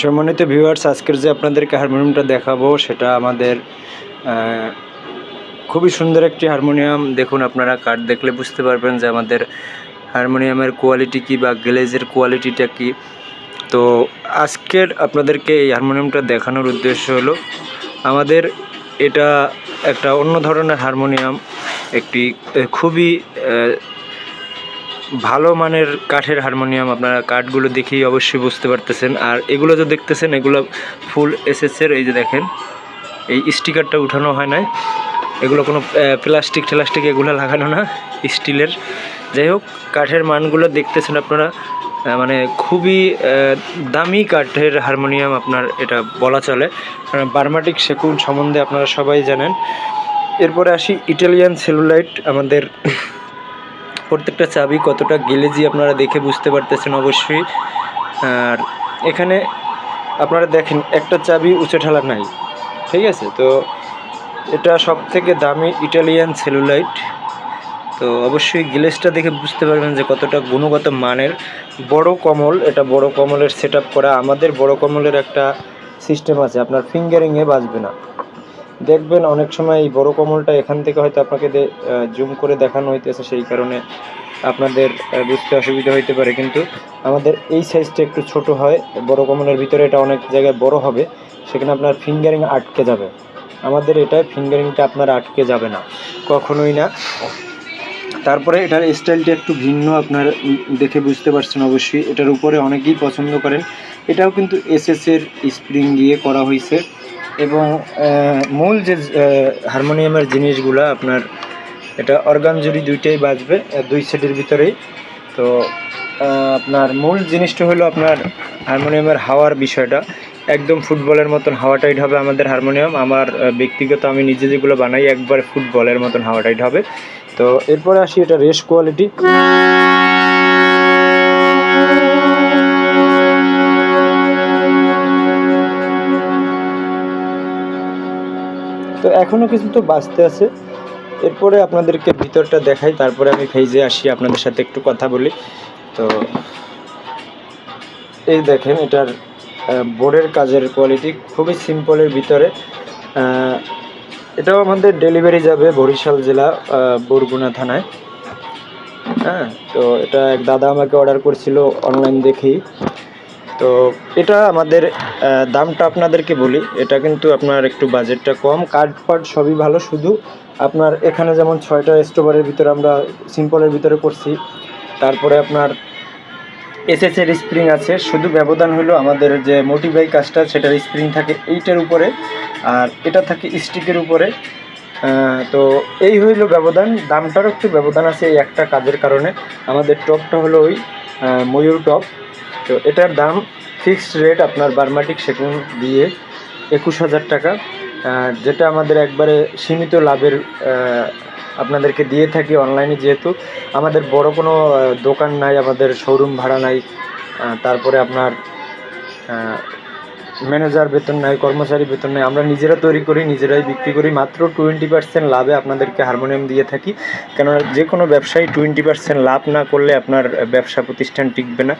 সম্মানিত ভিউয়ার্স আজকের যে আপনাদেরকে হারমোনিয়ামটা দেখাবো, সেটা আমাদের খুবই সুন্দর একটি হারমোনিয়াম দেখুন আপনারা কাঠ দেখলে বুঝতে পারবেন যে আমাদের হারমোনিয়ামের কোয়ালিটি কী বা গ্লেজের কোয়ালিটিটা কী। তো আজকের আপনাদেরকে এই হারমোনিয়ামটা দেখানোর উদ্দেশ্য হলো, আমাদের এটা একটা অন্য ধরনের হারমোনিয়াম একটি খুবই ভালো মানের কাঠের হারমোনিয়াম আপনারা কাঠগুলো দেখেই অবশ্যই বুঝতে পারতেছেন। আর এগুলো যে দেখতেছেন, এগুলো ফুল এসএসের এই যে দেখেন, এই স্টিকারটা উঠানো হয় নাই। এগুলো কোনো প্লাস্টিক টেলাস্টিক এগুলো লাগানো না, স্টিলের। যাই হোক, কাঠের মানগুলো দেখতেছেন আপনারা মানে খুবই দামি কাঠের হারমোনিয়াম আপনার এটা বলা চলে। কারণ বার্মাটিক সেকুন সম্বন্ধে আপনারা সবাই জানেন। এরপরে আসি, ইটালিয়ান সেলুলাইট আমাদের প্রত্যেকটা চাবি কতটা গেলেজি আপনারা দেখে বুঝতে পারতেছেন অবশ্যই। আর এখানে আপনারা দেখেন, একটা চাবি উঁচে ঠেলা নাই, ঠিক আছে? তো এটা সব থেকে দামি ইটালিয়ান সেলুলাইট। তো অবশ্যই গ্লেসটা দেখে বুঝতে পারবেন যে কতটা গুণগত মানের। বড় কমল, এটা বড় কমলের সেট করা। আমাদের বড় কমলের একটা সিস্টেম আছে, আপনার ফিঙ্গারিংয়ে বাজবে না। দেখবেন অনেক সময় এই বড় কমলটা এখান থেকে হয়তো আপনাকে জুম করে দেখানো হইতেছে, সেই কারণে আপনাদের বুঝতে অসুবিধা হইতে পারে। কিন্তু আমাদের এই সাইজটা একটু ছোট হয়, বড় কমলের ভিতরে এটা অনেক জায়গায় বড় হবে, সেখানে আপনার ফিঙ্গারিং আটকে যাবে। আমাদের এটা ফিঙ্গারিংটা আপনার আটকে যাবে না, কখনোই না। তারপরে এটার স্টাইলটা একটু ভিন্ন, আপনার দেখে বুঝতে পারছেন অবশ্যই। এটার উপরে অনেকেই পছন্দ করেন। এটাও কিন্তু এসএস এর স্প্রিং দিয়ে করা হয়েছে এবং মূল যে হারমোনিয়ামের জিনিসগুলো আপনার, এটা অর্গান জুড়ি দুইটাই বাজবে দুই সেটের ভিতরেই। তো আপনার মূল জিনিসটা হলো আপনার হারমোনিয়ামের হাওয়ার বিষয়টা। একদম ফুটবলের মতন হাওয়া টাইট হবে আমাদের হারমোনিয়াম। আমার ব্যক্তিগত আমি নিজে যেগুলো বানাই, একবার ফুটবলের মতন হাওয়া টাইট হবে। তো, এরপরে আসি এটা রেস কোয়ালিটি। তো এখনও কিছু তো বাঁচতে আছে। এরপরে আপনাদেরকে ভিতরটা দেখাই, তারপরে আমি ফেজে আসি, আপনাদের সাথে একটু কথা বলি। তো এই দেখেন, এটার বোর্ডের কাজের কোয়ালিটি খুবই সিম্পলের ভিতরে। এটাও আমাদের ডেলিভারি যাবে বরিশাল জেলা বরগুনা থানায়। হ্যাঁ তো এটা এক দাদা আমাকে অর্ডার করছিল অনলাইন দেখেই। তো এটা আমাদের দামটা আপনাদেরকে বলি। এটা কিন্তু আপনার একটু বাজেটটা কম। কার্ড ফার্ড সবই ভালো, শুধু আপনার এখানে যেমন ছয়টা স্টোভারের ভিতরে আমরা সিম্পলের ভিতরে করছি। তারপরে আপনার এসএস এর স্প্রিং আছে। শুধু ব্যবধান হলো আমাদের যে মোটিভাই কাজটা, সেটার স্প্রিং থাকে এইটার উপরে। আর এটা থাকে স্টিকের উপরে। তো এই হইল ব্যবধান। দামটারও একটু ব্যবধান আছে এই একটা কাজের কারণে। আমাদের টপটা হলো ওই ময়ূর টপ। তো এটার দাম ফিক্সড রেট আপনার বার্মাটিক সেগুন দিয়ে একুশ হাজার টাকা। যেটা আমাদের একবারে সীমিত লাভের আপনাদেরকে দিয়ে থাকি অনলাইনে যেহেতু। আমাদের বড় কোনো দোকান নাই, আমাদের শোরুম ভাড়া নাই। তারপরে আপনার ম্যানেজার বেতন নাই, কর্মচারী বেতন নাই, আমরা নিজেরা তৈরি করি, নিজেরাই বিক্রি করি। মাত্র টোয়েন্টি পার্সেন্ট লাভে আপনাদেরকে হারমোনিয়াম দিয়ে থাকি। কেননা যে কোনো ব্যবসায়ী টোয়েন্টি পার্সেন্ট লাভ না করলে আপনার ব্যবসা প্রতিষ্ঠান টিকবে না।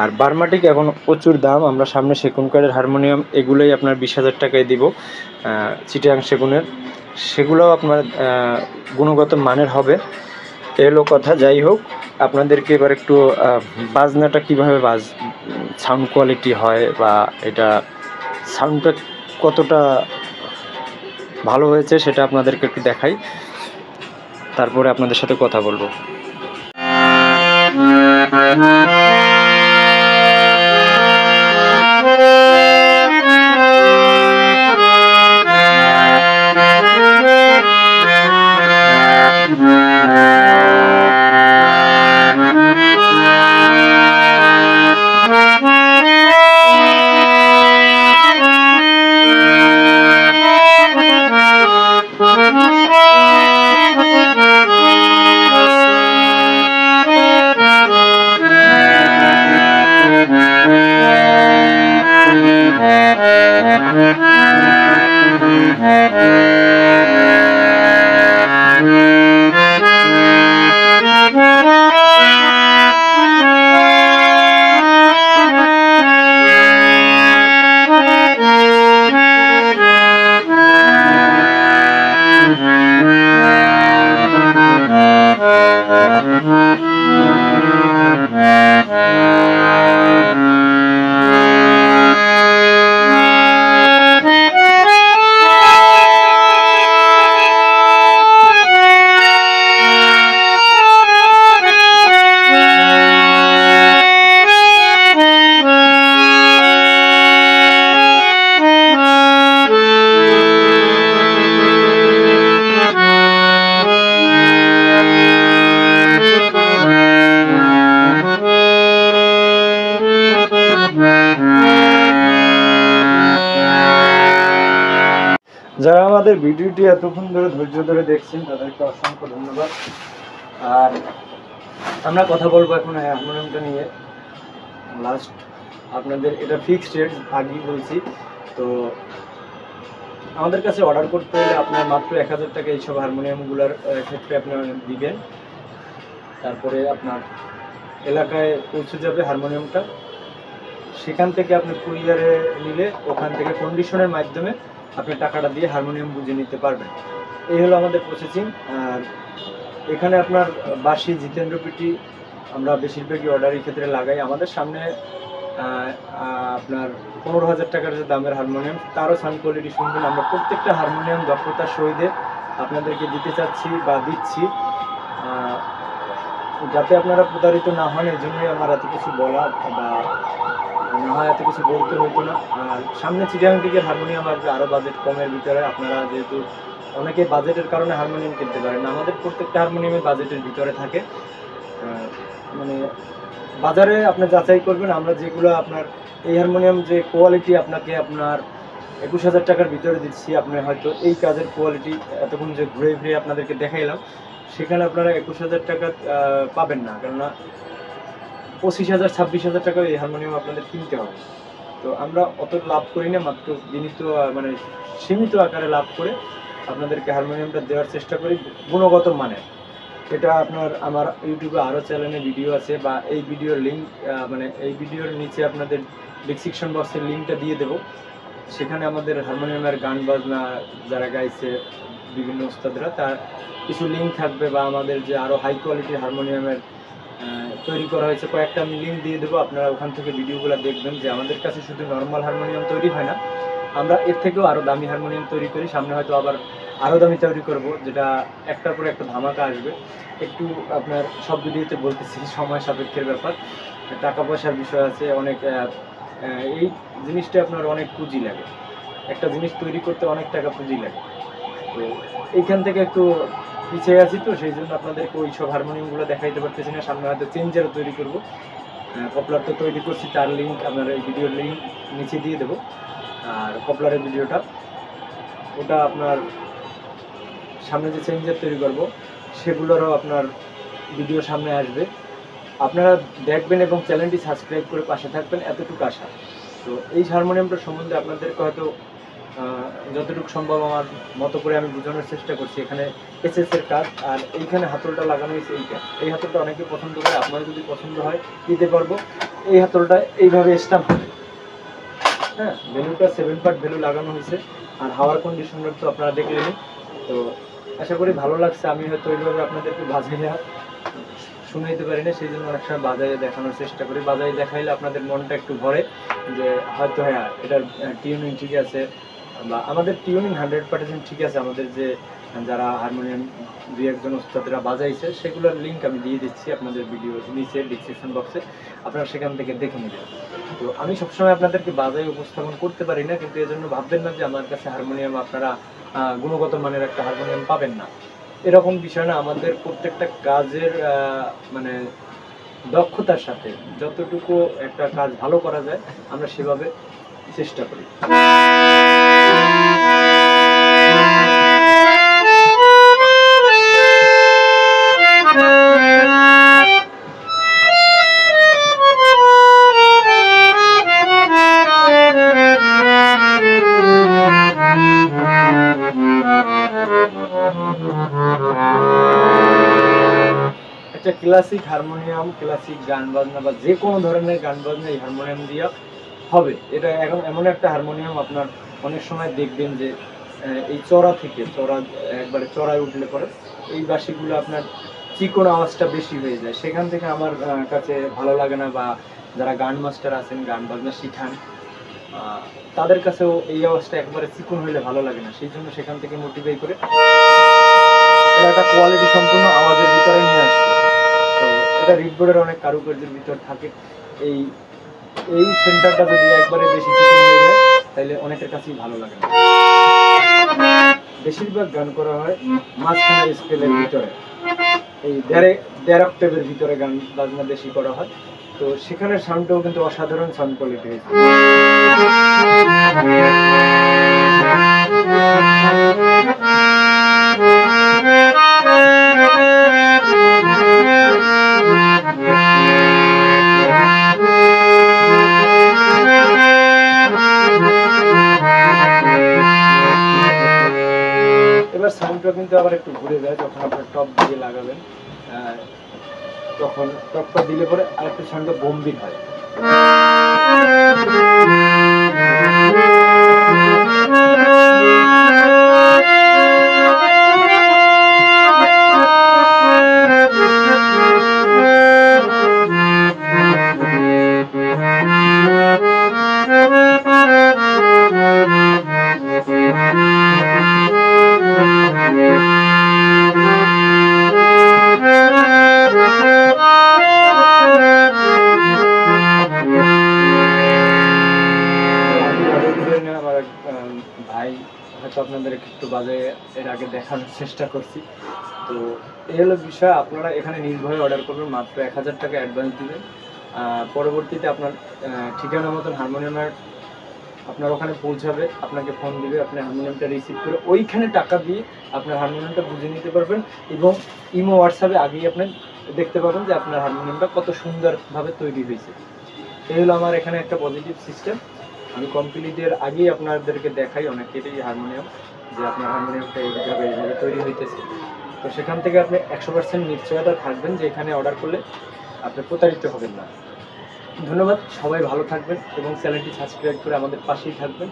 আর বার্মাটিক এখন প্রচুর দাম, আমরা সামনে সেগুন কাঠের হারমোনিয়াম, এগুলোই আপনার বিশ হাজার টাকায় দিব চিটাং সেগুনের। সেগুলোও আপনার গুণগত মানের হবে। এলো কথা, যাই হোক, আপনাদেরকে এবার একটু বাজনাটা কীভাবে বাজ, সাউন্ড কোয়ালিটি হয় বা এটা সাউন্ডটা কতটা ভালো হয়েছে সেটা আপনাদেরকে একটু দেখাই। তারপরে আপনাদের সাথে কথা বলব। Música আমাদের ভিডিওটি এতক্ষণ ধরে ধৈর্য ধরে দেখছেন, তাদেরকে অসংখ্য ধন্যবাদ। আর আমরা কথা বলব এখন হারমোনিয়ামটা নিয়ে। লাস্ট আপনাদের এটা ফিক্সড রেট আগেই বলছি। তো আমাদের কাছে অর্ডার করতে হলে আপনার মাত্র এক হাজার টাকা এইসব হারমোনিয়ামগুলোর ক্ষেত্রে আপনার দিবেন। তারপরে আপনার এলাকায় পৌঁছে যাবে হারমোনিয়ামটা। সেখান থেকে আপনি কুরিয়ারে নিলে ওখান থেকে কন্ডিশনের মাধ্যমে আপনি টাকাটা দিয়ে হারমোনিয়াম বুঝে নিতে পারবেন। এই হলো আমাদের প্রসেসিং আর এখানে আপনার বাসি জিতেন্দ্র পিটি আমরা বেশিরভাগই অর্ডারের ক্ষেত্রে লাগাই। আমাদের সামনে আপনার পনেরো হাজার টাকার যে দামের হারমোনিয়াম, তারও সাউন্ড কোয়ালিটি শুনবেন। আমরা প্রত্যেকটা হারমোনিয়াম দক্ষতার সহিতে আপনাদেরকে দিতে চাচ্ছি বা দিচ্ছি। যাতে আপনারা প্রতারিত না হন এই জন্যই আমার এত কিছু বলা বা না হয় এত কিছু বলতে হতো না। আর সামনে চিটাং হারমোনিয়াম আসবে আরও বাজেট কমের ভিতরে আপনারা যেহেতু অনেকে বাজেটের কারণে হারমোনিয়াম কিনতে পারেন আমাদের প্রত্যেকটা হারমোনিয়ামে বাজেটের ভিতরে থাকে। মানে বাজারে আপনি যাচাই করবেন, আমরা যেগুলো আপনার এই হারমোনিয়াম যে কোয়ালিটি আপনাকে আপনার একুশ হাজার টাকার ভিতরে দিচ্ছি, আপনি হয়তো এই কাজের কোয়ালিটি এতক্ষণ যে ঘুরে ফিরে আপনাদেরকে দেখাইলাম, সেখানে আপনারা একুশ হাজার টাকা পাবেন না। কেননা পঁচিশ হাজার, ছাব্বিশ হাজার টাকা এই হারমোনিয়াম আপনাদের কিনতে হবে। তো আমরা অত লাভ করি না, মাত্র বিনীত মানে সীমিত আকারে লাভ করে আপনাদেরকে হারমোনিয়ামটা দেওয়ার চেষ্টা করি, গুণগত মানে এটা আপনার, আমার ইউটিউবে আরও চ্যানেলে ভিডিও আছে, বা এই ভিডিওর লিঙ্ক মানে এই ভিডিওর নিচে আপনাদের ডিসক্রিপশন বক্সের লিঙ্কটা দিয়ে দেবো। সেখানে আমাদের হারমোনিয়ামের গান বাজনা যারা গাইছে, বিভিন্ন ওস্তাদরা, তার কিছু লিঙ্ক থাকবে, বা আমাদের যে আরও হাই কোয়ালিটির হারমোনিয়ামের তৈরি করা হয়েছে। কয়েকটা আমি লিঙ্ক দিয়ে দেবো, আপনারা ওখান থেকে ভিডিওগুলো দেখবেন যে আমাদের কাছে শুধু নর্মাল হারমোনিয়াম তৈরি হয় না, আমরা এর থেকেও আরও দামি হারমোনিয়াম তৈরি করি। সামনে হয়তো আবার আরও দামি তৈরি করব, যেটা একটার পর একটা ধামাকা আসবে। একটু আপনার সব ভিডিওতে বলতেছি, সময় সাপেক্ষের ব্যাপার। টাকা পয়সার বিষয় আছে, অনেক এই জিনিসটা আপনার অনেক পুঁজি লাগে। একটা জিনিস তৈরি করতে অনেক টাকা পুঁজি লাগে। তো এইখান থেকে একটু পিছিয়ে আছি তো, সেই জন্য আপনাদেরকে ওই সব হারমোনিয়ামগুলো দেখাইতে পারতেছি না। সামনে হয়তো চেঞ্জারও তৈরি করব। পপুলার তো তৈরি করছি, তার লিঙ্ক আপনার এই ভিডিওর লিঙ্ক নিচে দিয়ে দেবো। আর পপুলারের ভিডিওটা ওটা আপনার সামনে যে চেঞ্জার তৈরি করব, সেগুলোরও আপনার ভিডিও সামনে আসবে। আপনারা দেখবেন এবং চ্যানেলটি সাবস্ক্রাইব করে পাশে থাকবেন, এতটুকু আশা। তো এই হারমোনিয়ামটা সম্বন্ধে আপনাদেরকে হয়তো যতটুকু সম্ভব আমার মতো করে আমি বোঝানোর চেষ্টা করছি। এখানে এসএস এর কাজ, আর এইখানে হাতলটা লাগানো হয়েছে এইটা। এই হাতলটা অনেকে পছন্দ করে আপনার যদি পছন্দ হয়, দিতে পারব। এই হাতলটা এইভাবে স্টাম্প হবে। হ্যাঁ ভ্যালুটা সেভেন পার্ট ভ্যালু লাগানো হয়েছে, আর হাওয়ার কন্ডিশনার তো আপনারা দেখলেন তো আশা করি ভালো লাগছে, আমি হয়তো ওইভাবে আপনাদেরকে বাজাইয়া শুনাইতে পারি না সেই জন্য অনেক সময় বাজাইয়ে দেখানোর চেষ্টা করি। বাজাইয়ে দেখাইলে আপনাদের মনটা একটু ভরে যে হয়তো হ্যাঁ এটার টিউনিং ঠিক আছে বা আমাদের টিউনিং হান্ড্রেড পার্সেন্ট ঠিক আছে, আমাদের যে যারা হারমোনিয়াম দুই একজন ওস্তাদরা বাজাইছে, সেগুলোর লিঙ্ক আমি দিয়ে দিচ্ছি আপনাদের ভিডিও নিচে ডিসক্রিপশন বক্সে আপনারা সেখান থেকে দেখে নেবেন। তো আমি সবসময় আপনাদেরকে বাজাই উপস্থাপন করতে পারি না, কিন্তু এজন্য ভাববেন না যে আমার কাছে হারমোনিয়াম আপনারা গুণগত মানের একটা হারমোনিয়াম পাবেন না। এরকম বিষয় না, আমাদের প্রত্যেকটা কাজের মানে দক্ষতার সাথে যতটুকু একটা কাজ ভালো করা যায়, আমরা সেভাবে চেষ্টা করি। ক্লাসিক হারমোনিয়াম ক্লাসিক গান বাজনা বা যে কোনো ধরনের গান বাজনা এই হারমোনিয়াম দিয়ে হবে। এটা এখন এমন একটা হারমোনিয়াম আপনার অনেক সময় দেখবেন যে এই চড়া থেকে, চড়া, একবারে চড়ায় উঠলে পরে এই বাসিগুলো আপনার চিকন আওয়াজটা বেশি হয়ে যায়। সেখান থেকে আমার কাছে ভালো লাগে না বা যারা গান মাস্টার আছেন, গান বাজনা শিখান তাদের কাছেও এই আওয়াজটা একবারে চিকন হইলে ভালো লাগে না। সেই জন্য সেখান থেকে মোটিভেট করে একটা কোয়ালিটি সম্পূর্ণ আওয়াজের ভিতরে নিয়ে আসছে। এটা রিডবোর্ডের অনেক কারুকার্যের ভিতর থাকে। এই এই সেন্টারটা যদি একবারে বেশি হয়ে যায় তাহলে অনেকের কাছেই ভালো লাগে বেশিরভাগ গান করা হয় মাঝখানে স্কেলের ভিতরে। এই দেড়ে দেড় অক্টেভের ভিতরে গান বাজনা বেশি করা হয়। তো সেখানের সাউন্ডটাও কিন্তু অসাধারণ সাউন্ড কোয়ালিটি হয়েছে আবার একটু ঘুরে যায়, যখন আপনার টপ দিয়ে লাগাবেন তখন টপটা দিলে পরে আরেকটা সাউন্ডটা গম্ভীর হয়। দেখানোর চেষ্টা করছি। তো এই হলো বিষয়, আপনারা এখানে নির্ভয়ে অর্ডার করবেন মাত্র এক হাজার টাকা অ্যাডভান্স দিবেন। পরবর্তীতে আপনার ঠিকানা মতন হারমোনিয়ামের আপনার ওখানে পৌঁছাবে, আপনাকে ফোন দিবে, আপনি হারমোনিয়ামটা রিসিভ করে ওইখানে টাকা দিয়ে আপনার হারমোনিয়ামটা বুঝে নিতে পারবেন এবং ইমো হোয়াটসঅ্যাপে আগেই আপনি দেখতে পাবেন যে আপনার হারমোনিয়ামটা কত সুন্দরভাবে তৈরি হয়েছে। এই হলো আমার এখানে একটা পজিটিভ সিস্টেম আমি কমপ্লিটের আগেই আপনাদেরকে দেখাই অনেকেরই হারমোনিয়াম যে আপনার হারমোনিয়ামটা এইভাবে এইভাবে তৈরি হইতেছে। তো সেখান থেকে আপনি একশো পার্সেন্ট নিশ্চয়তা থাকবেন যে এখানে অর্ডার করলে আপনি প্রতারিত হবেন না। ধন্যবাদ, সবাই ভালো থাকবেন এবং চ্যানেলটি সাবস্ক্রাইব করে আমাদের পাশেই থাকবেন।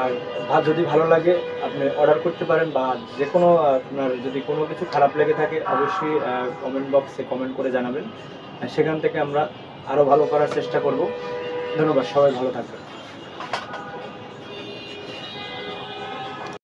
আর ভা- যদি ভালো লাগে, আপনি অর্ডার করতে পারেন বা যে কোনো আপনার যদি কোনো কিছু খারাপ লেগে থাকে, অবশ্যই কমেন্ট বক্সে কমেন্ট করে জানাবেন। সেখান থেকে আমরা আরও ভালো করার চেষ্টা করব। ধন্যবাদ, সবাই ভালো থাকবেন।